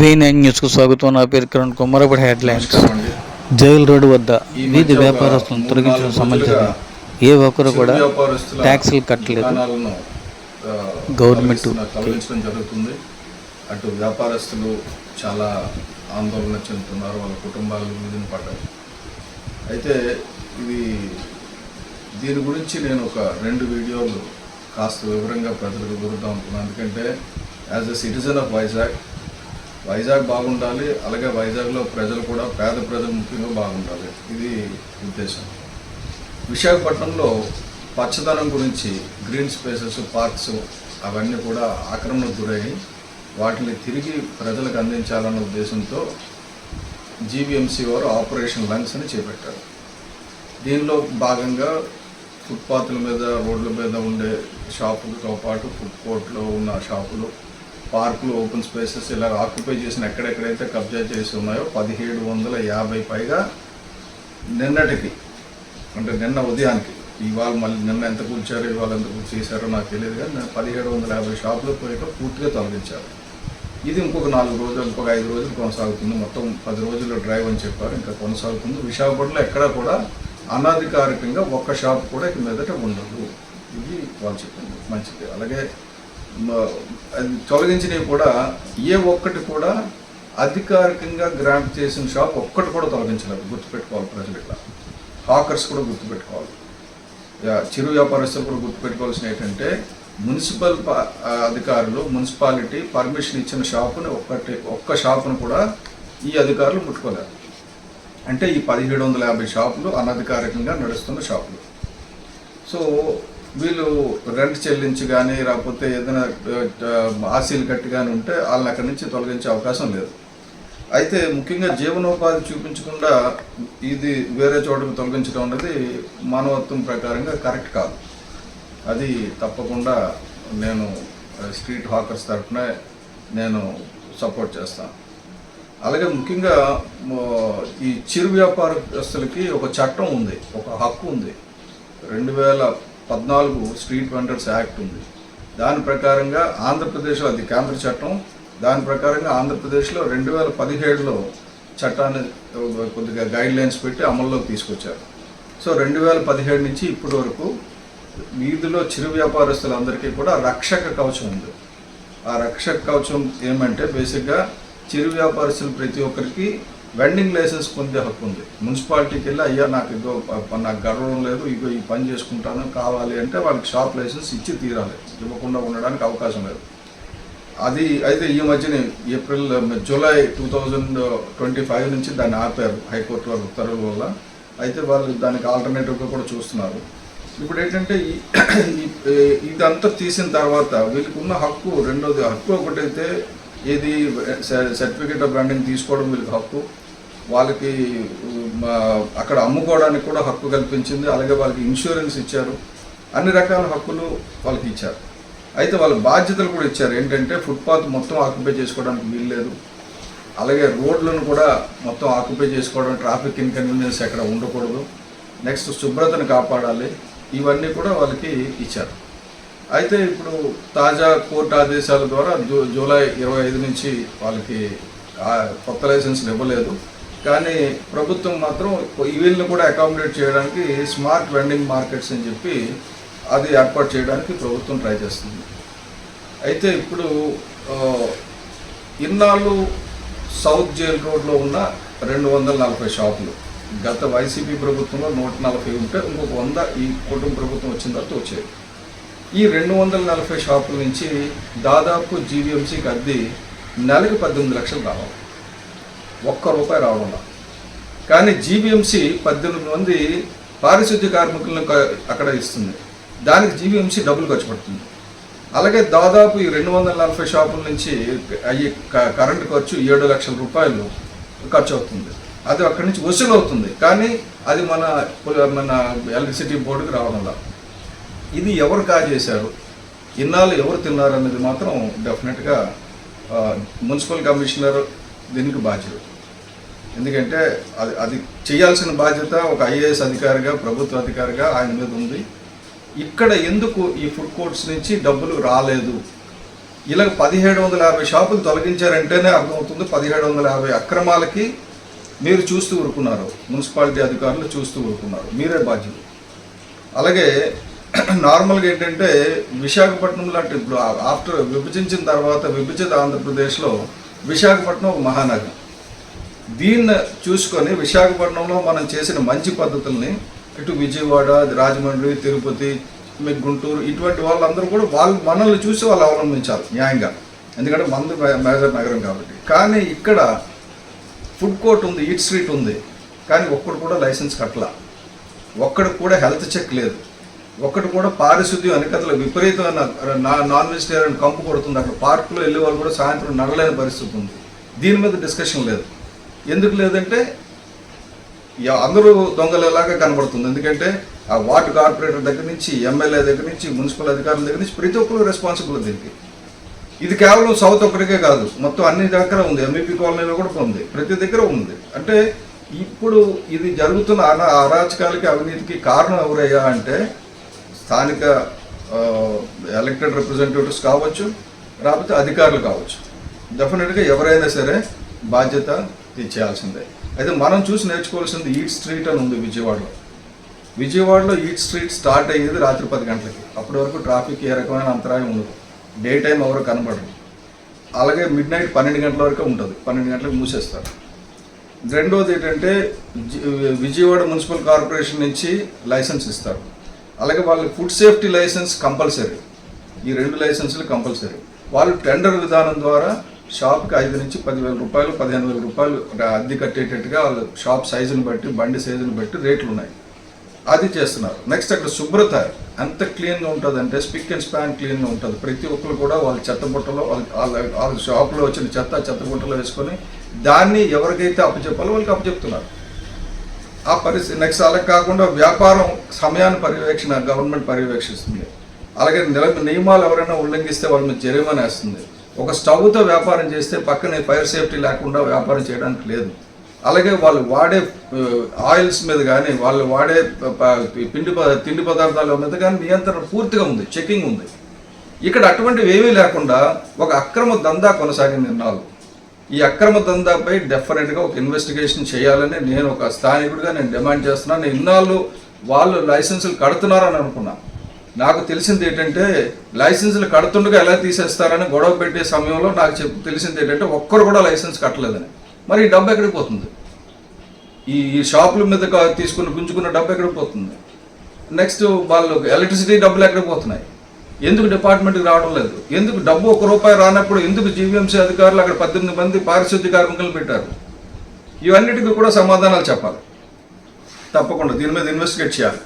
V nine న్యూస్కు స్వాగతం. నా పేరు కిరణ్ కుమారపడి హెడ్లైన్స్. జైల్ రోడ్డు వద్ద వీధి వ్యాపారస్తులను తొలగించడం సంబంధించిన ఏ ఒక్కరు కూడా ట్యాక్సులు కట్టలేదు. గవర్నమెంట్ జరుగుతుంది. అటు వ్యాపారస్తులు చాలా ఆందోళన చెందుతున్నారు వాళ్ళ కుటుంబాలు విధిని పడ్డాయి అయితే ఇది దీని గురించి నేను ఒక రెండు వీడియోలు కాస్త వివరంగా ప్రజలకు గురుద్దాం అనుకున్నాను. ఎందుకంటే as a citizen of Vizag Vizag బాగుండాలి అలాగే వైజాగ్లో ప్రజలు కూడా పేద ప్రజలు ముఖ్యంగా బాగుండాలి. ఇది ఉద్దేశం. విశాఖపట్నంలో పచ్చదనం గురించి గ్రీన్ స్పేసెస్ పార్క్స్ అవన్నీ కూడా ఆక్రమణకు గురయ్యాయి. వాటిని తిరిగి ప్రజలకు అందించాలన్న ఉద్దేశంతో జీవీఎంసీ వారు ఆపరేషన్ లంగ్స్ అని చేపట్టారు. దీనిలో భాగంగా ఫుట్పాత్ల మీద రోడ్ల మీద ఉండే షాపులతో పాటు ఫుడ్ కోర్ట్లో ఉన్న షాపులు పార్కులు ఓపెన్ స్పేసెస్ ఇలా ఆక్యుపై చేసిన ఎక్కడెక్కడైతే కబ్జా చేసి ఉన్నాయో పదిహేడు వందల యాభై పైగా నిన్నటికి అంటే నిన్న ఉదయానికి ఇవాళ మళ్ళీ నిన్న ఎంత కూల్చారో ఇవాళ ఎంత కూర్చేశారో చేశారో నాకు తెలియదు కానీ నేను పదిహేడు వందల యాభై షాపులు పోయాక పూర్తిగా తొలగించారు. ఇది ఇంకొక నాలుగు రోజులు ఇంకొక ఐదు రోజులు కొనసాగుతుంది. మొత్తం పది రోజుల్లో డ్రైవ్ అని చెప్పారు ఇంకా కొనసాగుతుంది. విశాఖపట్నంలో ఎక్కడా కూడా అనధికారికంగా ఒక్క షాప్ కూడా ఇక మీదట ఉండదు. ఇది వాళ్ళు చెప్పింది. మంచిది. అలాగే అది తొలగించినవి కూడా ఏ ఒక్కటి కూడా అధికారికంగా గ్రాంట్ చేసిన షాప్ ఒక్కటి కూడా తొలగించలేదు. గుర్తుపెట్టుకోవాలి ప్రజలు ఇట్లా హాకర్స్ కూడా గుర్తుపెట్టుకోవాలి. చిరు వ్యాపారస్తులు కూడా గుర్తుపెట్టుకోవాల్సిన ఏంటంటే మున్సిపల్ ప- అధికారులు మున్సిపాలిటీ పర్మిషన్ ఇచ్చిన షాపుని ఒక్కటి ఒక్క షాపును కూడా ఈ అధికారులు ముట్టుకోలేరు. అంటే ఈ పదిహేడు వందల యాభై షాపులు అనధికారికంగా నడుస్తున్న షాపులు. సో వీళ్ళు రెంట్ చెల్లించి కానీ లేకపోతే ఏదైనా ఆశీలు కట్టి కానీ ఉంటే వాళ్ళని అక్కడి నుంచి తొలగించే అవకాశం లేదు. అయితే ముఖ్యంగా జీవనోపాధి చూపించకుండా ఇది వేరే చోటకు తొలగించడం అనేది మానవత్వం ప్రకారంగా కరెక్ట్ కాదు. అది తప్పకుండా నేను స్ట్రీట్ హాకర్స్ తరఫున నేను సపోర్ట్ చేస్తాను. అలాగే ముఖ్యంగా ఈ చిరు వ్యాపారస్తులకి ఒక చట్టం ఉంది ఒక హక్కు ఉంది. రెండు వేల పద్నాలుగు స్ట్రీట్ వెండర్స్ యాక్ట్ ఉంది. దాని ప్రకారంగా ఆంధ్రప్రదేశ్లో అది కేంద్ర చట్టం దాని ప్రకారంగా ఆంధ్రప్రదేశ్లో రెండు వేల పదిహేడులో చట్టాన్ని కొద్దిగా గైడ్ లైన్స్ పెట్టి అమల్లోకి తీసుకొచ్చారు. సో రెండు వేల పదిహేడు నుంచి ఇప్పటి వరకు వీధిలో చిరు వ్యాపారస్తులందరికీ కూడా రక్షక కవచం ఉంది. ఆ రక్షక కవచం ఏమంటే బేసిక్గా చిరు వ్యాపారస్తులు ప్రతి ఒక్కరికి వెండింగ్ లైసెన్స్ పొందే హక్కు ఉంది. మున్సిపాలిటీకి వెళ్ళి అయ్యా నాకు ఇగో నాకు గర్వం లేదు ఇగో ఈ పని చేసుకుంటాను కావాలి అంటే వాళ్ళకి షాప్ లైసెన్స్ ఇచ్చి తీరాలి. ఇవ్వకుండా ఉండడానికి అవకాశం లేదు. అది అయితే ఈ మధ్యనే April July two thousand twenty five నుంచి దాన్ని ఆపారు హైకోర్టు వారి ఉత్తర్వుల వల్ల. అయితే వాళ్ళు దానికి ఆల్టర్నేటివ్గా కూడా చూస్తున్నారు. ఇప్పుడు ఏంటంటే ఇదంతా తీసిన తర్వాత వీళ్ళకి ఉన్న హక్కు రెండోది హక్కు ఒకటైతే ఏది సర్టిఫికేట్ ఆఫ్ బ్రాండింగ్ తీసుకోవడం వీళ్ళకి హక్కు. వాళ్ళకి అక్కడ అమ్ముకోవడానికి కూడా హక్కు కల్పించింది. అలాగే వాళ్ళకి ఇన్సూరెన్స్ ఇచ్చారు. అన్ని రకాల హక్కులు వాళ్ళకి ఇచ్చారు. అయితే వాళ్ళ బాధ్యతలు కూడా ఇచ్చారు. ఏంటంటే ఫుట్పాత్ మొత్తం ఆక్యుపై చేసుకోవడానికి వీల్లేదు. అలాగే రోడ్లను కూడా మొత్తం ఆక్యుపై చేసుకోవడం ట్రాఫిక్ ఇన్కన్వీనియన్స్ ఎక్కడ ఉండకూడదు. నెక్స్ట్ శుభ్రతను కాపాడాలి. ఇవన్నీ కూడా వాళ్ళకి ఇచ్చారు. అయితే ఇప్పుడు తాజా కోర్టు ఆదేశాల ద్వారా జూ జూలై ఇరవై ఐదు నుంచి వాళ్ళకి కొత్త లైసెన్స్లు ఇవ్వలేదు. కానీ ప్రభుత్వం మాత్రం వీళ్ళని కూడా అకామిడేట్ చేయడానికి స్మార్ట్ వెండింగ్ మార్కెట్స్ అని చెప్పి అది ఏర్పాటు చేయడానికి ప్రభుత్వం ట్రై చేస్తుంది. అయితే ఇప్పుడు ఇన్నాళ్ళు సౌత్ జైల్ రోడ్లో ఉన్న రెండు వందల నలభై షాపులు గత వైసీపీ ప్రభుత్వంలో నూట నలభై ఉంటే ఇంకొక వంద ఈ కుటుంబ ప్రభుత్వం వచ్చిన తర్వాత వచ్చాయి. ఈ రెండు వందల నలభై షాపుల నుంచి దాదాపు జీవీఎంసీకి అద్దె నెలకి పద్దెనిమిది లక్షలు రావాలి. ఒక్క రూపాయి రావడం కానీ జీబీఎంసీ పద్దెనిమిది మంది పారిశుద్ధ్య కార్మికులను అక్కడ ఇస్తుంది. దానికి జీవీఎంసీ డబ్బులు ఖర్చు పడుతుంది. అలాగే దాదాపు ఈ రెండు వందల నలభై షాపుల నుంచి అయ్యే క- కరెంటు ఖర్చు ఏడు లక్షల రూపాయలు ఖర్చు అవుతుంది. అది అక్కడి నుంచి వసూలు అవుతుంది. కానీ అది మన మన ఎలక్ట్రిసిటీ బోర్డుకి రావడం ఇది ఎవరు కాజేశారు? ఇన్నాళ్ళు ఎవరు తిన్నారు అనేది మాత్రం డెఫినెట్గా మున్సిపల్ కమిషనర్ దీనికి బాధ్యుడు. ఎందుకంటే అది అది చేయాల్సిన బాధ్యత ఒక ఐఏఎస్ అధికారిగా ప్రభుత్వ అధికారిగా ఆయన మీద ఉంది. ఇక్కడ ఎందుకు ఈ ఫుడ్ కోర్ట్స్ నుంచి డబ్బులు రాలేదు? ఇలా పదిహేడు వందల యాభై షాపులు తొలగించారంటేనే అర్థమవుతుంది పదిహేడు వందల యాభై అక్రమాలకి మీరు చూస్తూ ఊరుకున్నారు. మున్సిపాలిటీ అధికారులు చూస్తూ ఊరుకున్నారు. మీరే బాధ్యులు. అలాగే నార్మల్గా ఏంటంటే విశాఖపట్నం లాంటి ఇప్పుడు ఆఫ్టర్ విభజించిన తర్వాత విభజిత ఆంధ్రప్రదేశ్లో విశాఖపట్నం ఒక మహానగరం. దీన్ని చూసుకొని విశాఖపట్నంలో మనం చేసిన మంచి పద్ధతుల్ని ఇటు విజయవాడ రాజమండ్రి తిరుపతి మీ గుంటూరు ఇటువంటి వాళ్ళందరూ కూడా వాళ్ళు మనల్ని చూసి వాళ్ళు అవలంబించాలి న్యాయంగా. ఎందుకంటే మందు మేజర్ నగరం కాబట్టి. కానీ ఇక్కడ ఫుడ్ కోర్ట్ ఉంది ఈట్ స్ట్రీట్ ఉంది. కానీ ఒక్కడు కూడా లైసెన్స్ కట్టలా. ఒక్కడు కూడా హెల్త్ చెక్ లేదు. ఒక్కటి కూడా పారిశుద్ధ్యం వెనకతల విపరీతమైన నాన్ వెజిటేరియన్ కంపు కొడుతుంది. అక్కడ పార్కులో వెళ్ళే వాళ్ళు కూడా సాయంత్రం నడలేని పరిస్థితి ఉంది. దీని మీద డిస్కషన్ లేదు. ఎందుకు లేదంటే అందరూ దొంగలేలాగా కనబడుతుంది. ఎందుకంటే ఆ వార్డు కార్పొరేటర్ దగ్గర నుంచి ఎమ్మెల్యే దగ్గర నుంచి మున్సిపల్ అధికారుల దగ్గర నుంచి ప్రతి ఒక్కరు రెస్పాన్సిబుల్ దీనికి. ఇది కేవలం సౌత్ ఒక్కడికే కాదు మొత్తం అన్ని దగ్గర ఉంది. ఎంఈపీ కాలనీలో కూడా ఉంది. ప్రతి దగ్గర ఉంది. అంటే ఇప్పుడు ఇది జరుగుతున్న అనా అరాచకాలకి అవినీతికి కారణం ఎవరయ్యా అంటే స్థానిక ఎలక్టెడ్ రిప్రజెంటేటివ్స్ కావచ్చు లేకపోతే అధికారులు కావచ్చు. డెఫినెట్గా ఎవరైనా సరే బాధ్యత ఇది చేయాల్సిందే. అయితే మనం చూసి నేర్చుకోవాల్సింది ఈట్ స్ట్రీట్ అని ఉంది విజయవాడలో. విజయవాడలో ఈట్ స్ట్రీట్ స్టార్ట్ అయ్యేది రాత్రి పది గంటలకి. అప్పటి వరకు ట్రాఫిక్ ఏ రకమైన అంతరాయం ఉండదు. డే టైం ఎవరు కనబడరు. అలాగే మిడ్ నైట్ పన్నెండు గంటల వరకు ఉంటుంది. పన్నెండు గంటలకు మూసేస్తారు. రెండోది ఏంటంటే విజయవాడ మున్సిపల్ కార్పొరేషన్ నుంచి లైసెన్స్ ఇస్తారు. అలాగే వాళ్ళకి ఫుడ్ సేఫ్టీ లైసెన్స్ కంపల్సరీ. ఈ రెండు లైసెన్సులు కంపల్సరీ. వాళ్ళు టెండర్ విధానం ద్వారా షాప్కి ఐదు నుంచి పదివేల రూపాయలు పదిహేను వేల రూపాయలు అద్దె కట్టేటట్టుగా వాళ్ళు షాప్ సైజుని బట్టి బండి సైజుని బట్టి రేట్లు ఉన్నాయి అది చేస్తున్నారు. నెక్స్ట్ అక్కడ శుభ్రత ఎంత క్లీన్గా ఉంటుంది అంటే స్పిక్ అండ్ స్పాన్ క్లీన్గా ఉంటుంది. ప్రతి ఒక్కరు కూడా వాళ్ళ చెత్త బుట్టలో వాళ్ళ వాళ్ళ వాళ్ళ షాప్లో వచ్చిన చెత్త చెత్త బుట్టలో వేసుకొని దాన్ని ఎవరికైతే అప్పచెప్పాలో వాళ్ళకి అప్పచెప్తున్నారు. ఆ పరిస్థితి నెక్స్ట్ అలా కాకుండా వ్యాపారం సమయాన్ని పర్యవేక్షణ గవర్నమెంట్ పర్యవేక్షిస్తుంది. అలాగే నియమాలు ఎవరైనా ఉల్లంఘిస్తే వాళ్ళ మీద జరిమానా వేస్తుంది. ఒక స్టవ్తో వ్యాపారం చేస్తే పక్కనే ఫైర్ సేఫ్టీ లేకుండా వ్యాపారం చేయడానికి లేదు. అలాగే వాళ్ళు వాడే ఆయిల్స్ మీద కానీ వాళ్ళు వాడే ప- పిండి తిండి పదార్థాల మీద కానీ నియంత్రణ పూర్తిగా ఉంది చెకింగ్ ఉంది. ఇక్కడ అటువంటివి ఏమీ లేకుండా ఒక అక్రమ దందా కొనసాగింది ఇన్నాళ్ళు. ఈ అక్రమ దందాపై డెఫినెట్గా ఒక ఇన్వెస్టిగేషన్ చేయాలని నేను ఒక స్థానికుడిగా నేను డిమాండ్ చేస్తున్నాను. ఇన్నాళ్ళు వాళ్ళు లైసెన్సులు కడుతున్నారని అనుకున్నా. నాకు తెలిసింది ఏంటంటే లైసెన్సులు కడుతుండగా ఎలా తీసేస్తారని గొడవ పెట్టే సమయంలో నాకు చెప్పు తెలిసింది ఏంటంటే ఒక్కరు కూడా లైసెన్స్ కట్టలేదని. మరి ఈ డబ్బు ఎక్కడికి పోతుంది? ఈ షాపుల మీద తీసుకుని గుంజుకున్న డబ్బు ఎక్కడికి పోతుంది? నెక్స్ట్ వాళ్ళు ఎలక్ట్రిసిటీ డబ్బులు ఎక్కడికి పోతున్నాయి? ఎందుకు డిపార్ట్మెంట్కి రావడం లేదు? ఎందుకు డబ్బు ఒక రూపాయి రానప్పుడు ఎందుకు జీవీఎంసీ అధికారులు అక్కడ పద్దెనిమిది మంది పారిశుద్ధ్య కార్మికులు పెట్టారు? ఇవన్నిటికీ కూడా సమాధానాలు చెప్పాలి. తప్పకుండా దీని మీద ఇన్వెస్టిగేట్ చేయాలి.